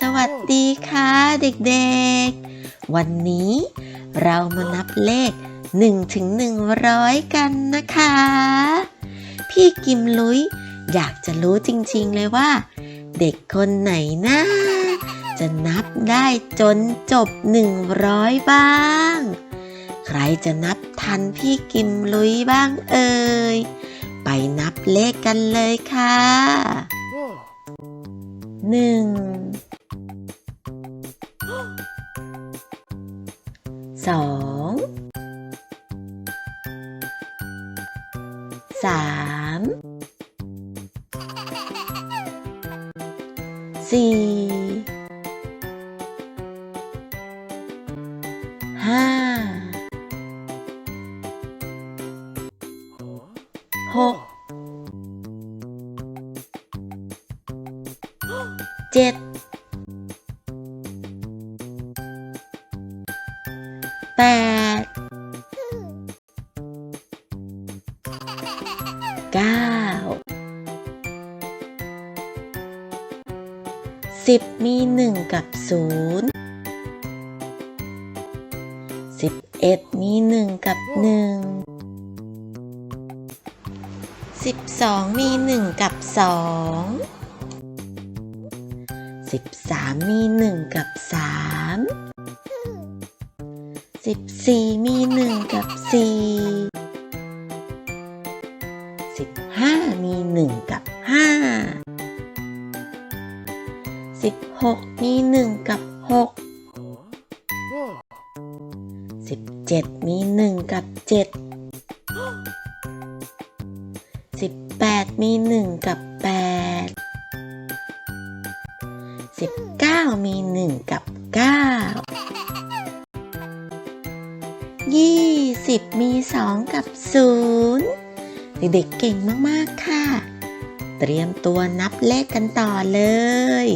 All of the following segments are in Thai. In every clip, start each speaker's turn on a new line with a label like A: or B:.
A: สวัสดีค่ะเด็กๆ วันนี้เรามานับเลข1ถึง100 กันนะคะ พี่กิมลุยอยากจะรู้จริงๆเลยว่า เด็กคนไหนนะจะนับได้จนจบ 100 บ้าง ใครจะนับทันพี่กิมลุยบ้างเอ่ย ไปนับเลขกันเลยค่ะ หนึ่งสองสามสี่ 7 8 9 10 มี 1 กับ 0 11 มี 1 กับ 1 12 มี 1 กับ 2 องสิบสามมีหนึ่งกับสามสิบสี่มีหนึ่งกับสี่สิบห้ามีหนึ่งกับห้าสิบหกมีหนึ่งกับหกสิบเจ็ดมีหนึ่งกับเจ็ดสิบแปดมีหนึ่งกับ มีหนึ่งกับเก้ายี่สิบมีสองกับศูนย์เด็กๆเก่งมากๆค่ะ เตรียมตัวนับเลขกันต่อเลย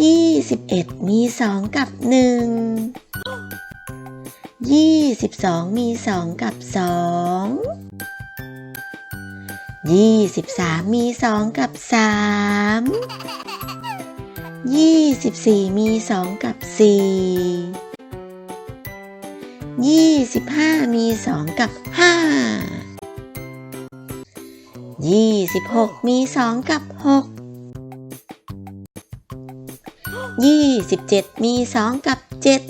A: ยี่สิบเอ็ดมีสองกับหนึ่งยี่สิบสองมีสองกับสองยี่สิบสามมีสองกับสามยี่สิบสี่มีสองกับสี่ยี่สิบห้ามีสองกับห้ายี่สิบหกมีสองกับหกยี่สิบเจ็ดมีสองกับเจ็ด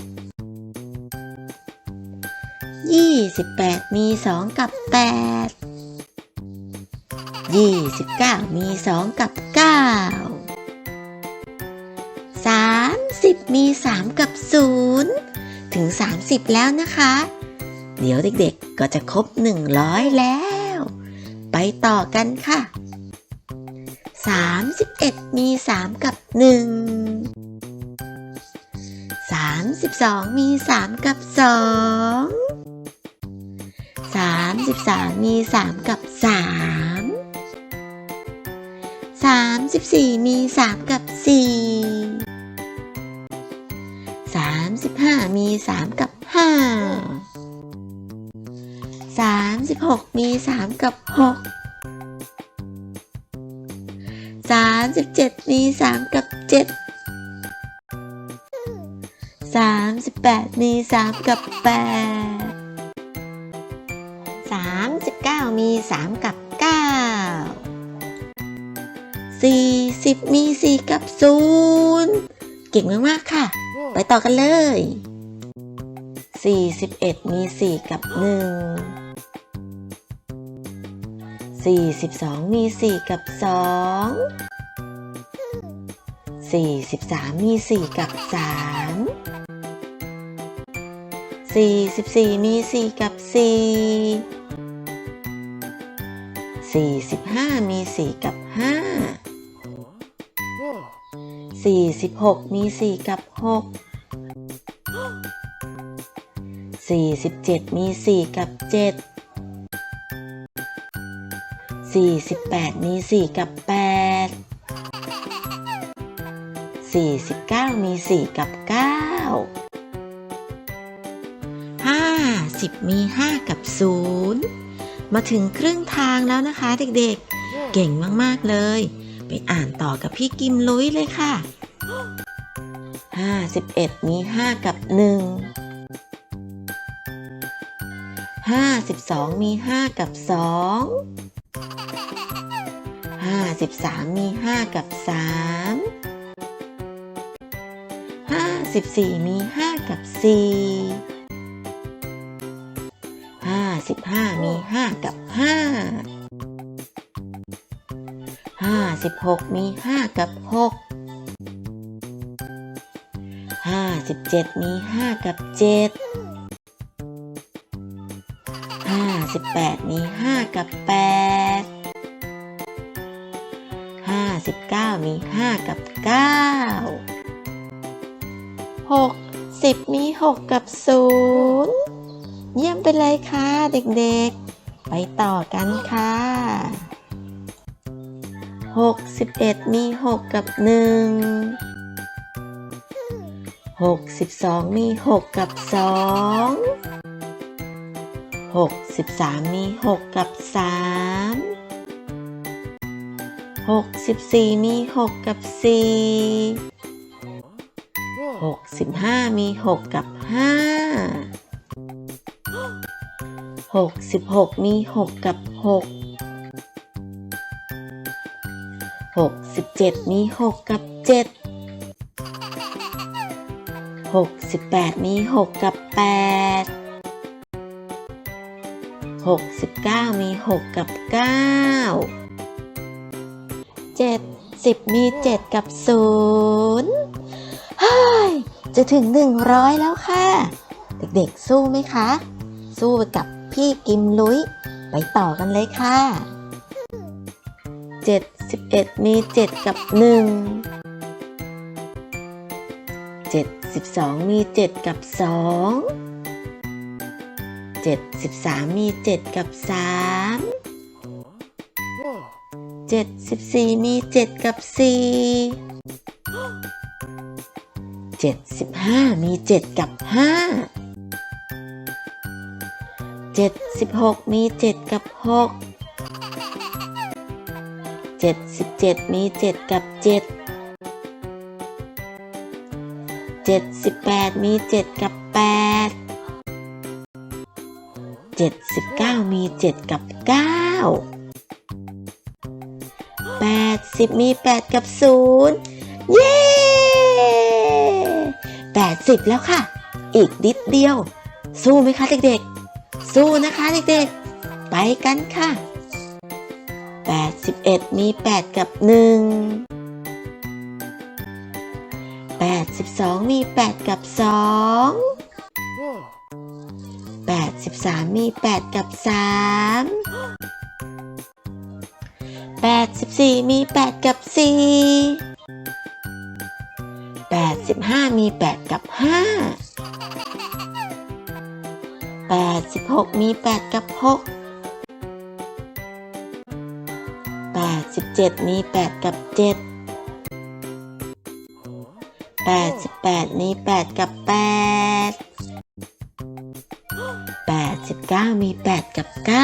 A: ยี่สิบแปดมีสองกับแปดยี่สิบเก้ามีสองกับเ10 มี 3 กับ 0 ถึง 30 แล้วนะคะ เดี๋ยวเด็กๆก็จะครบ 100 แล้ว ไปต่อกันค่ะ 31 มี 3 กับ 1 32 มี 3 กับ 2 33 มี 3 กับ 3 34 มี 3 กับ 4 สามสิบห้ามีสามกับห้าสามสิบหกมีสามกับหกสามสิบเจ็ดมีสามกับเจ็ดสามสิบแปดมีสามกับแปดสามสิบเก้ามีสามกับเก้าสี่สิบมีสี่กับศูนย์เก่งมาก ๆ ค่ะ ไปต่อกันเลย 41 มี 4 กับ 1 42 มี 4 กับ 2 43 มี 4 กับ 3 44 มี 4 กับ 4 45 มี 4 กับ 5 46 มี 4 กับ 6 47 มี 4 กับ 7 48 มี 4 กับ 8 49 มี 4 กับ 9 50 มี 5 กับ 0 มาถึงครึ่งทางแล้วนะคะเด็กๆ เก่งมาก ๆ เลย ไปอ่านต่อกับพี่กิมลุยเลยค่ะห้าสิบเอ็ดมีห้ากับหนึ่งห้าสิบสองมีห้ากับสองห้าสิบสามมีห้ากับสามห้าสิบสี่มีห้ากับสี่ห้าสิบห้ามีห้ากับห้าห้าสิบหกมีห้ากับหกห้าสิบเจ็ดมีห้ากับเจ็ดห้าสิบแปดมีห้ากับแปดห้าสิบเก้ามีห้ากับเก้าหกสิบมีหกกับศูนย์เยี่ยมไปเลยค่ะเด็กๆ ไปต่อกันค่ะ หกสิบเอ็ดมีหกกับหนึ่งหกสิบสองมีหกกับสองหกสิบสามมีหกกับสามหกสิบสี่มีหกกับสี่หกสิบห้ามีหกกับห้าหกสิบหกมีหกกับห กหกสิบเจ็ดมีหกกับเจ็ดหกสิบแปดมีหกกับแปดหกสิบเก้ามีหกกับเก้าเจ็ดสิบมีเจ็ดกับศูนย์เฮ้ยจะถึงหนึ่งร้อยแล้วค่ะ เด็กๆสู้ไหมคะ สู้ไปกับพี่กิมลุย ไปต่อกันเลยค่ะเจ็ดสิบเอ็ดมีเจ็ดกับหนึ่งเจ็ดสิบสองมีเจ็ดกับสองเจ็ดสิบสามมีเจ็ดกับสามเจ็ดสิบสี่มีเจ็ดกับสี่เจ็ดสิบห้ามีเจ็ดกับห้าเจ็ดสิบหกมีเจ็ดกับห กเจ็ดสิบเจ็ดมีเจ็ดกับเจ็ดเจ็ดสิบแปดมีเจ็ดกับแปดเจ็ดสิบเก้ามีเจ็ดกับเก้าแปดสิบมีแปดกับศูนย์เย้แปดสิบแล้วค่ะ อีกนิดเดียว สู้ไหมคะเด็กๆ สู้นะคะเด็กๆ ไปกันค่ะ 81มี 8 กับ 1 82 มี 8 กับ 2 83 มี 8 กับ 3 84 มี 8 กับ 4 85 มี 8 กับ 5 86 มี 8 กับ 6 87มี 8 กับ 7 88มี 8 กับ 8 89มี 8 กับ 9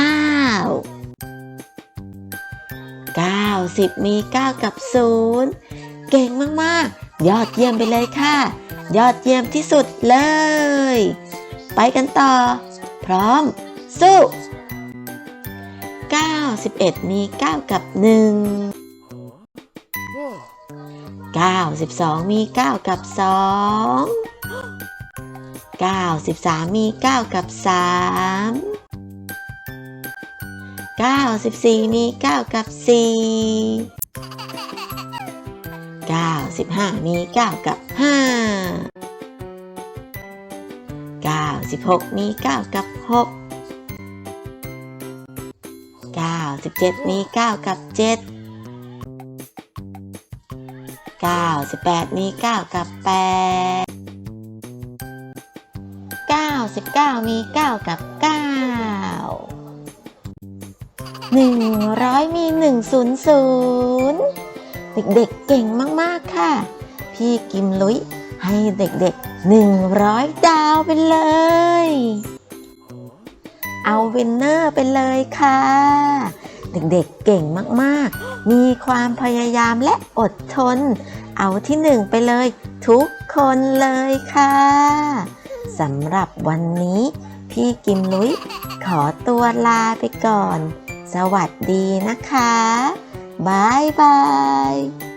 A: 90 มี 9 กับ 0 เก่งมาก ๆ ยอดเยี่ยมไปเลยค่ะ ยอดเยี่ยมที่สุดเลย ไปกันต่อ พร้อม สู้ 91 มี 9 กับ 1 92 มี 9 กับ 2 93 มี 9 กับ 3 94 มี 9 กับ 4 95 มี 9 กับ 5 96 มี 9 กับ 6 97 มี 9 กับ 7 98 มี 9 กับ 8 99 มี 9 กับ 9 100 มี 100 เด็กๆเก่งมากๆค่ะ พี่กิมลุยให้เด็กๆ 100 ดาวไปเลย เอาวินเนอร์ไปเลยค่ะ เด็กๆเก่งมากๆ มีความพยายามและอดทน เอาที่หนึ่งไปเลย ทุกคนเลยค่ะสำหรับวันนี้ พี่กิมลุยขอตัวลาไปก่อน สวัสดีนะคะบายบาย